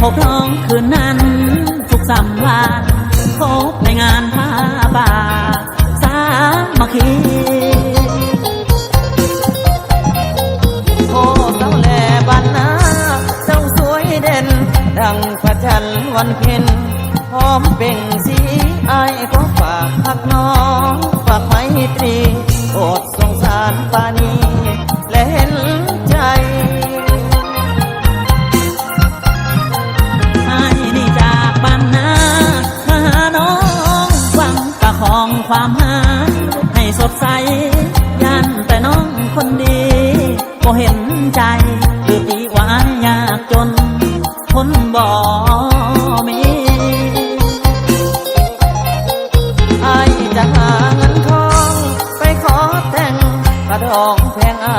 พบน้องคืนนั้น ทุกสัมวานพบในงานผ้าป่าสามัคคีโอ้เจ้าแหล่บ้านนาเจ้าสวยเด่น ดังพระจันทร์วันเพ็ญพร้อมเป่งสีอายก็ฝากพักน้อง ฝากไมตรีโปรดสงสารปานี ระดองแพงอา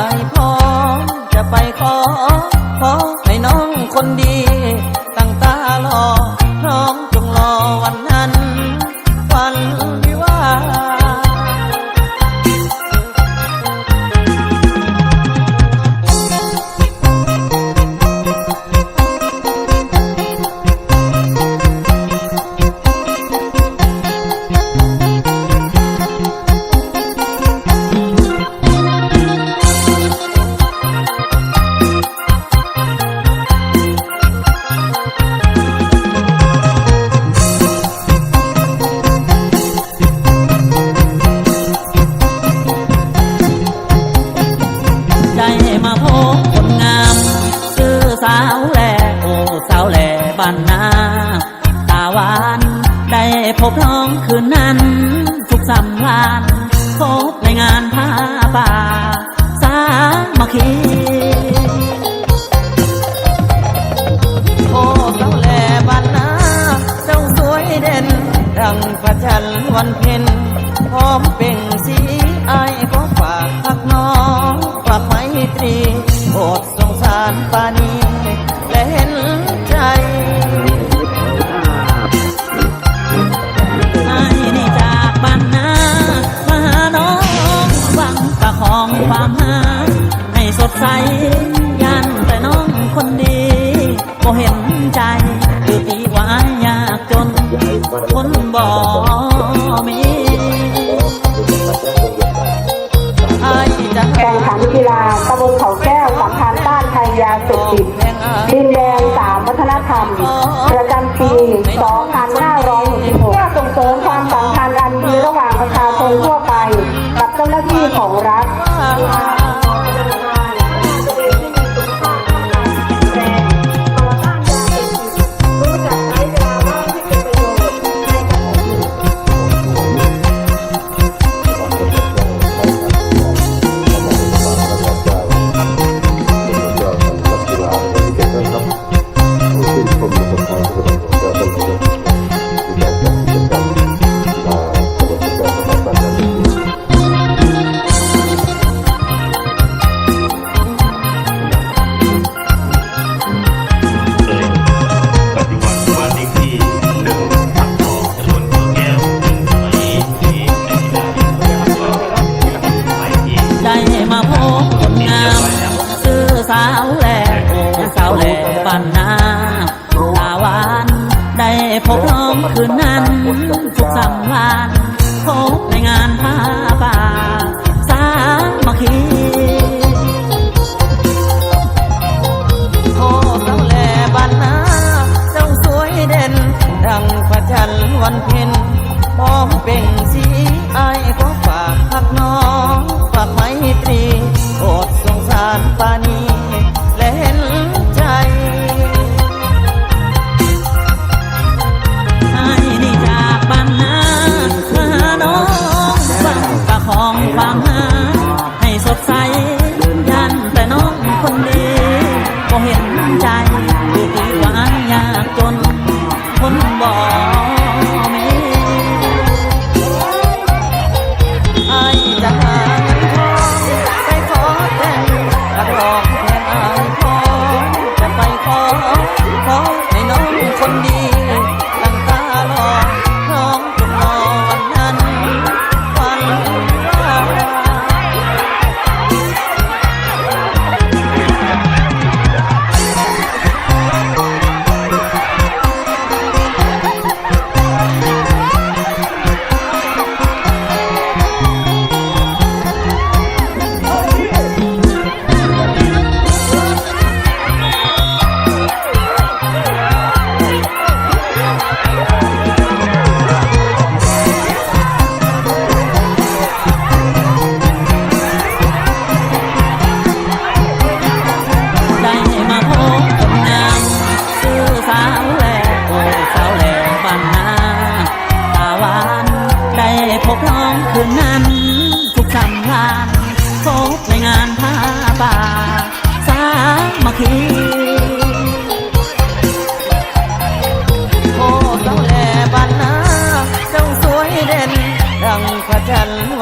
พบในงานผ้าป่า สามัคคีโอ้เจ้าแหล่บ้านนาเจ้าสวยเด่น ดังพระจันทร์วันเพ็ญพร้อมเป่งสีไอายก็ฝากพักน้องฝากไมตรีโปรดสงสารปานี สีวายากจน คนบ่มีแข่งขันกีฬาตำบลเขาแก้วสัมพันธ์ต้านภัยยาเสพติดดินแดงสามวัฒนธรรม ประจำปี 2566เพื่อส่งเสริมความสัมพันธ์อันดีระหว่างประชาชนทั่วไป กับเจ้าหน้าที่ของรัฐ ทุกสัมวานพบในงานพา ใจคือตีหวานยากจนคนบ่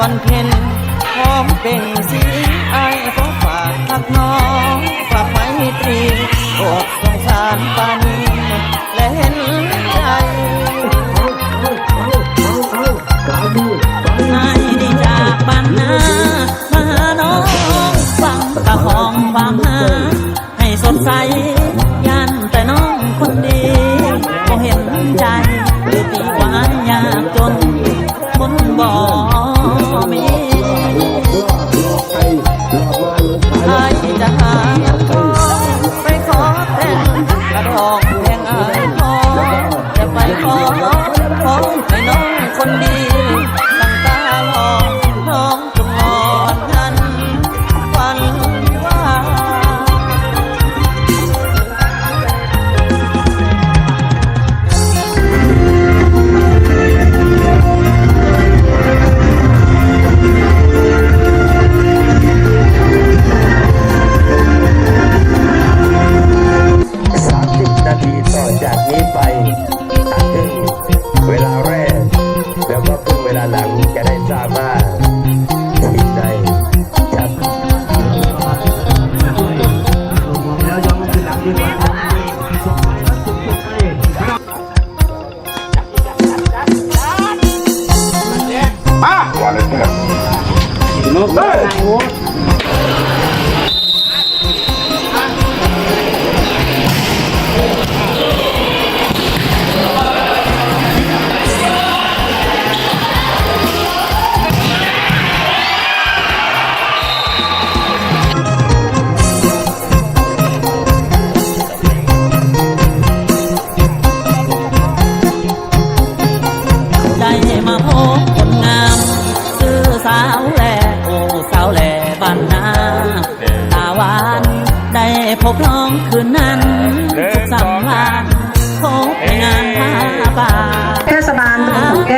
วันเพ็ญพร้อมเป็นสีไอายขอฝากทักน้องฝากไว้ตรีอกสงสารปานีและเห็นใจนายได้จากบ้านนามาน้องฟังตะหองฟังหาให้สดใส แล้วก็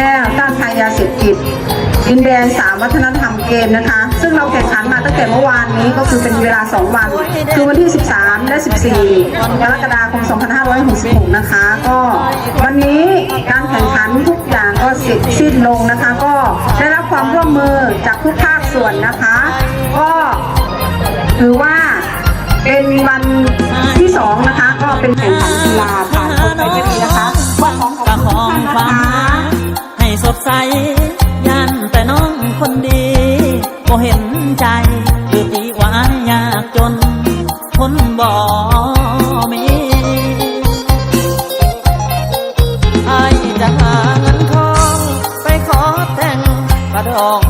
ก้วต้านภัยยาเสพติดดินแดนสามวัฒนธรรมเกมนะคะ ซึ่งเราแข่งขันมาตั้งแต่เมื่อวานนี้ก็คือเป็นเวลา 2 วัน คือวันที่ 13 และ 14 กรกฎาคม 2566 นะคะ ก็วันนี้การแข่งขันทุกอย่างก็เสร็จสิ้นลงนะคะ ก็ได้รับความร่วมมือจากทุกภาคส่วนนะคะ ก็ถือว่าเป็นวันที่สองนะคะ ก็เป็นแข่งขันกีฬาผ่านพ้นไปด้วยดีนะคะ ดใสยันแต่น้องคนดีก็เห็นใจหรือตีวานยากจน คนบ่มีไอจะหาเงินทอง ไปขอแต่งกระดอง